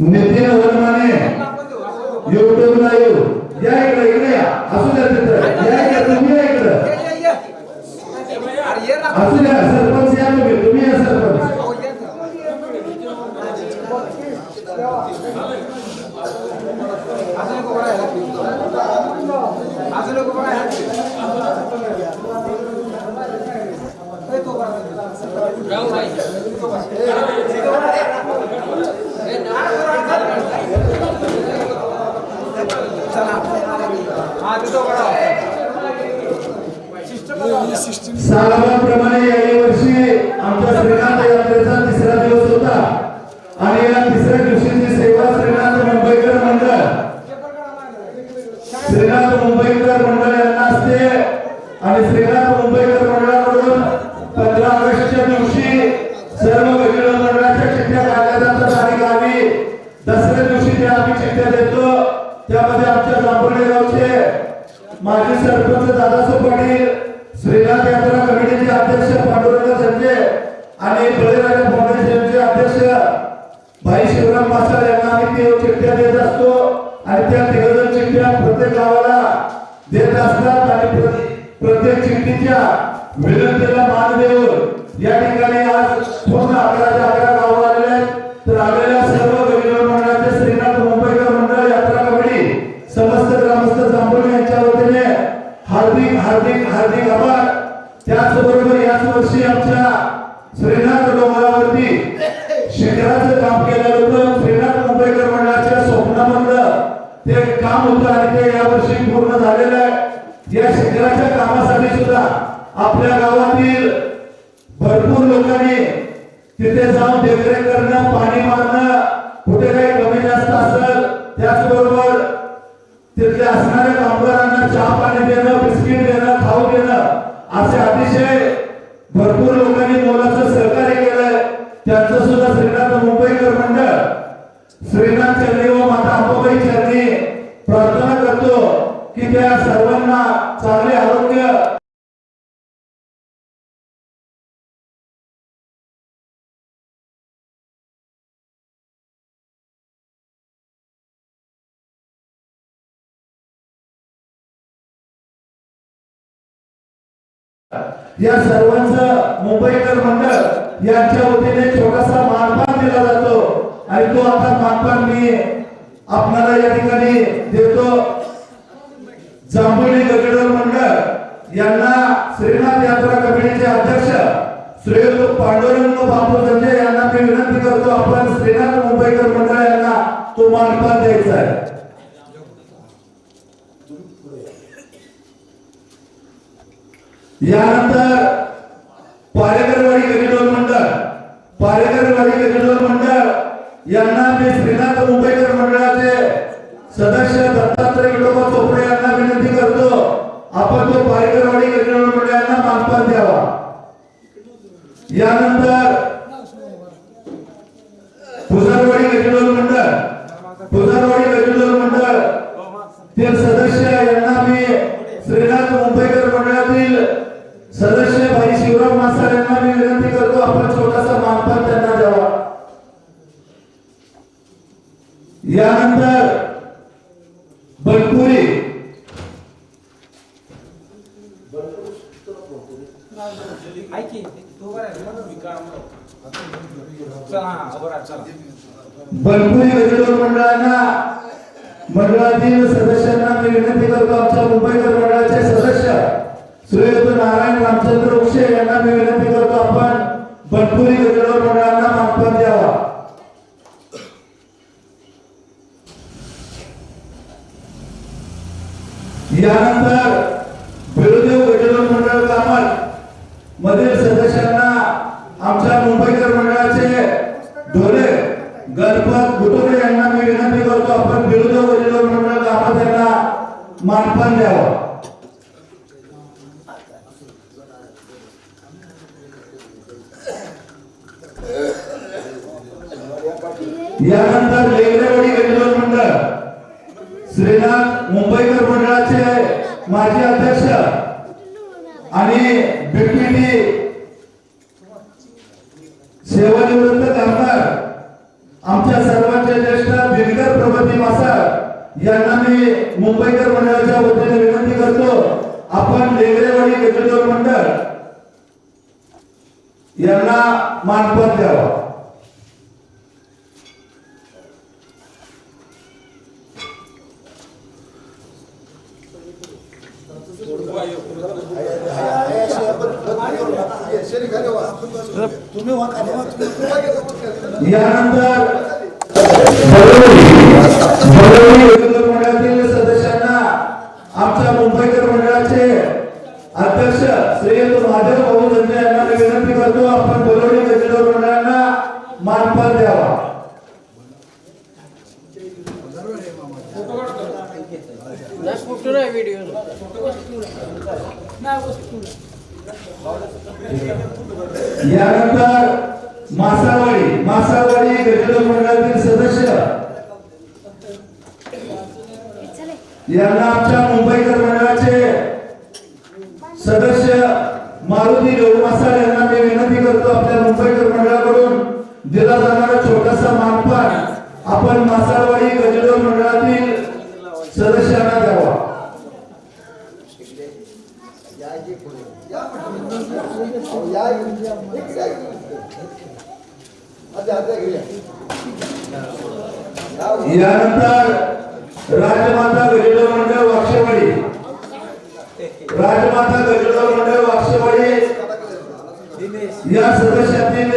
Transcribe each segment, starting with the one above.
Nitin वरमाने YouTube ला येऊ. या इकडे इकडे या. असू द्या तिथं. या इकडे तुम्ही या इकडं. असू द्या सरपंच या तुम्ही. तुम्ही या सरपंच. हो, ये ना. अजून एक उभा सालाबाप्रमाणे गेल्या वर्षी आमच्या श्रीनाथ यात्रेचा तिसरा दिवस होता. आणि या तिसऱ्या दिवशीची सेवा श्रीनाथ मुंबईकर मंडळ. श्रीनाथ मुंबईकर मंडळ यांना असते. आणि श्रीनाथ मुंबईकर मंडळाकडून पंधरा ऑगस्टच्या सरपंच दादासाहेब पाटील श्रीनाथ यात्रा कमिटीचे अध्यक्ष पांडुरंग संजय आणि बळीराजा फाउंडेशनचे अध्यक्ष भाई शिवराम मासाळ यांना आम्ही ते चिठ्ठ्या देत असतो आणि त्या तिघजण चिठ्ठ्या प्रत्येक गावाला देत असतात आणि प्रत्येक चिठ्ठीच्या विनंतीला मान देऊन या ठिकाणी हार्दिक हार्दिक हार्दिक आभार. त्याचबरोबर याच वर्षी आमच्या श्रीनाथ डोंगरावरती शिखराचं काम केलं होतं. श्रीनाथ मुंबईकर मंडळाच्या स्वप्नामधलं ते काम होतं आणि ते यावर्षी पूर्ण झालेलं आहे. या शिखराच्या कामासाठी सुद्धा आपल्या गावातील भरपूर लोकांनी तिथे जाऊन देखरेख करणं पाणी मारणं कुठे काही कमी जास्त असेल त्याचबरोबर तिथले असणारे कामगार चहा पाणी देणं बिस्किट देणं खाऊ देणं असे अतिशय भरपूर लोकांनी मोलाचं सहकार्य केलंय. त्यांचं सुद्धा श्रीनाथ मुंबईकर मंडळ. श्रीनाथ चरणी व माता अंबाबाई चरणी प्रार्थना करतो की त्या सर्व या सर्वांचं मुंबईकर मंडळ यांच्या वतीने छोटासा मानपान दिला जातो. आणि तो आता मानपान मी आपणाला या ठिकाणी देतो. जांभुळी गगडोल मंडळ यांना श्रीनाथ यात्रा कमिटीचे अध्यक्ष श्रीयुत पांडुरंग बापू संजय यांना मी विनंती करतो आपण श्रीनाथ मुंबईकर मंडळ यांना तो मानपान द्यायचा आहे. यानंतर पारेकरवाडी गरीडोल मंडळ पारेकरवाडी गरीडोल मंडळ यांना मी श्रीनाथ मुंबईकर मंडळाचे सदस्य दत्तात्रय विठोबा चोपडे यांना विनंती करतो आपण तो पारेकरवाडी गरीडोल मंडळांना मानपान द्यावा. यानंतर पुजारवाडी गरीडोल मंडळ पुजारवाडी गरीडोल मंडळ ते सदस्य यांना मी श्रीनाथ मुंबईकर मंडळातील सदस्य भाई शिवराम मासाळ यांना मी विनंती करतो आपण छोटासा मानपान त्यांना द्यावा यानंतर बनपुरी ऐक की, तू उभा राहिला. चला हा, उभा राहा, चला बनपुरी गजडोर मंडळांना मंडळातील सदस्यांना मी विनंती करतो आमच्या मुंबईकर मंडळाचे सदस्य श्रीयुत नारायण रामचंद्र उक्षे यांना मी विनंती करतो आपण बनपुरी गजडोर मंडळांना मानपान द्यावा. यानंतर बिरुदेव गजडोर मंडळ कामत मधील सदस्यांना आमच्या मुंबईकर मंडळाचे ढोले गणपत गुटुरे यांना मी विनंती करतो आपण बिरुदेव गजडोर मंडळ कामत यांना मानपान द्यावं यानंतर लेगरेवाडी गजडोर मंडळ. श्रीनाथ मुंबईकर मंडळाचे माजी अध्यक्ष आणि बिपिटी सेवानिवृत्त कामगार आमच्या सर्वांचे ज्येष्ठ दिनकर प्रभाती मासा यांना मी मुंबईकर मंडळाच्या वतीने विनंती करतो आपण लेगरेवाडी गजडोर मंडळ यांना मानपत द्यावा. यानंतर मंडळातील सदस्यांना आमच्या मुंबईकर मंडळाचे अध्यक्ष श्रीयुत महादेव भाऊ धंजे यांना विनंती करतो आपण बोलवणी गजडोर मंडळांना मानपान द्यावा. फोटो नाही व्हिडिओ यानंतर मासावळी मासावळी गजडोर मंडळातील सदस्य. यांना आमच्या मुंबईकर मंडळाचे सदस्य मारुती मासाळ यांना मी विनंती करतो आपल्या मुंबईकर मंडळाकडून दिला जाणारा छोटासा मानपान. आपण मासाळवाडी गजडोर मंडळातील सदस्यांना द्यावा. यानंतर राजमाता गजडोर मंडळ वाक्षेवाडी. राजमाता गजडोर मंडळ वाक्षेवाडी या सदस्यातील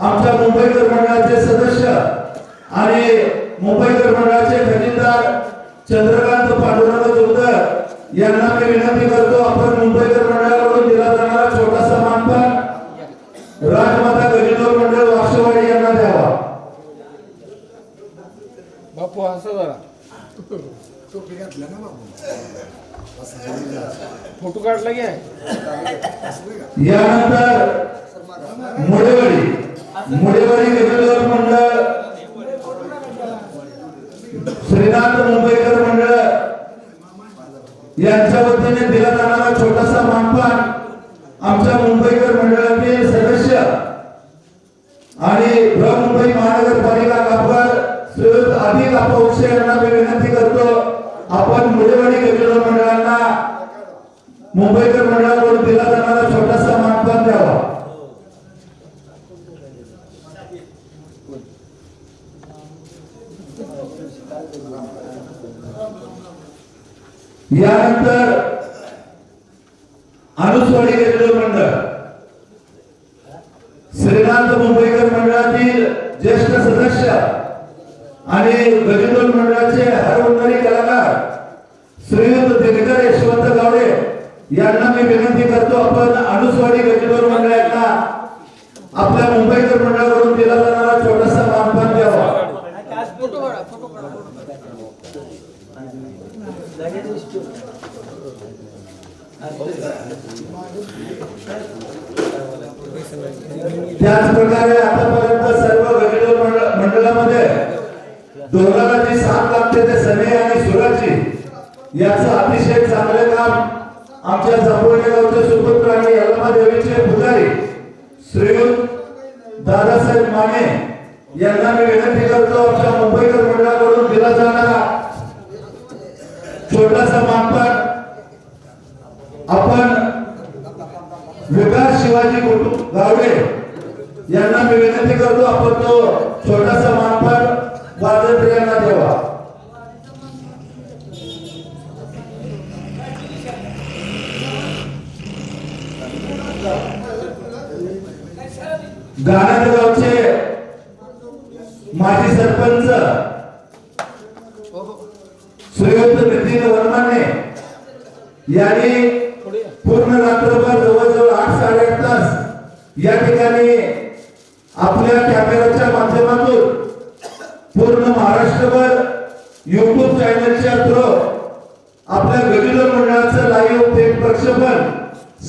आमच्या मुंबईकर मंडळाचे सदस्य आणि मुंबईकर मंडळाचे खजिनदार चंद्रकांत पांडुरंग जोगदर यांना मी विनंती करतो आपण मुंबईकर मंडळाकडून दिला जाणारा छोटासा मानपान राजमाता गजडोर मंडळ वाक्षेवाडी यांना द्यावा. बापू असं जरा. फोटो काढला की? यानंतर मुळेवाडी मुळेवाडी गजलवर मंडळ श्रीनाथ मुंबईकर मंडळ यांच्या वतीने दिला जाणारा छोटासा मानपान आमच्या मुंबईकर मंडळातील सदस्य आणि बृहमुंबई महानगरपालिका कामगार श्रीयुत आधी कापा यांना मी विनंती करतो आपण मुळेवाडी गजलवर मंडळांना मुंबईकर मंडळाकडून दिला जाणारा छोटासा मानपान द्यावा. यानंतर अनुस्वाडी गजडोर मंडळ. श्रीकांत मुंबईकर मंडळातील ज्येष्ठ सदस्य आणि गजडोर मंडळाचे हरवणारी कलाकार श्रीयुत दिनकर यशवंत गावडे यांना मी विनंती करतो आपण अनुस्वाडी गजडोर मंडळांना आपल्या मुंबईकर मंडळाकडून दिला जाणारा छोटासा मानपान द्यावा. त्याचप्रकारे आतापर्यंत सर्व गजडोर मंडळामध्ये दोघांना जी साथ लागते ते सने आणि सुराची याचं अतिशय चांगले काम आमच्या जांभुर्णे गावचे सुपुत्र आणि यलमा देवीचे पुजारी श्रीयुत दादासाहेब माने यांना मी विनंती करतो आमच्या मुंबईकर मंडळाकडून दिला जाणारा छोटासा मानपान आपण विकास शिवाजी कुटुंब गावडे यांना मी विनंती करतो आपण तो छोटासा मानपान वादप्रियांना गाण्यात गावचे माजी सरपंच श्रीयुत नितीन वर्माने याने पूर्ण रात्रभर जवळजवळ आठ साडेआठ तास या ठिकाणी आपल्या कॅमेराच्या माध्यमातून पूर्ण महाराष्ट्रभर युट्यूब चॅनलच्या थ्रू आपल्या गडिलो मंडळाचं लाईव्ह थेट प्रक्षेपण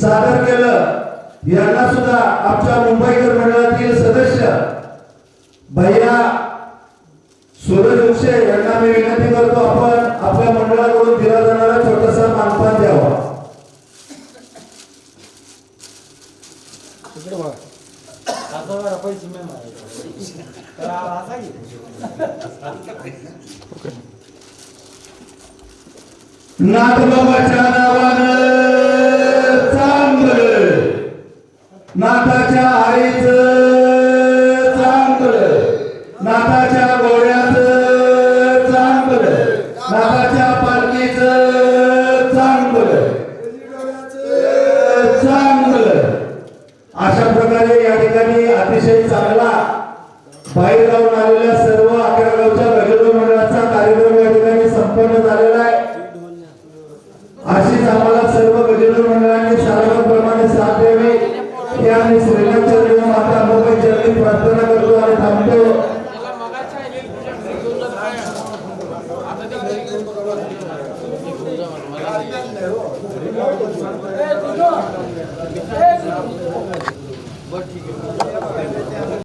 सादर केलं. यांना सुद्धा आमच्या मुंबईकर मंडळातील सदस्य भैया सूरज उक्षे यांना मी विनंती करतो आपण आपल्या मंडळाकडून दिला जाणारा छोटासा मानपान द्यावा नाथबाबाच्या नावानं चांगलं नाथ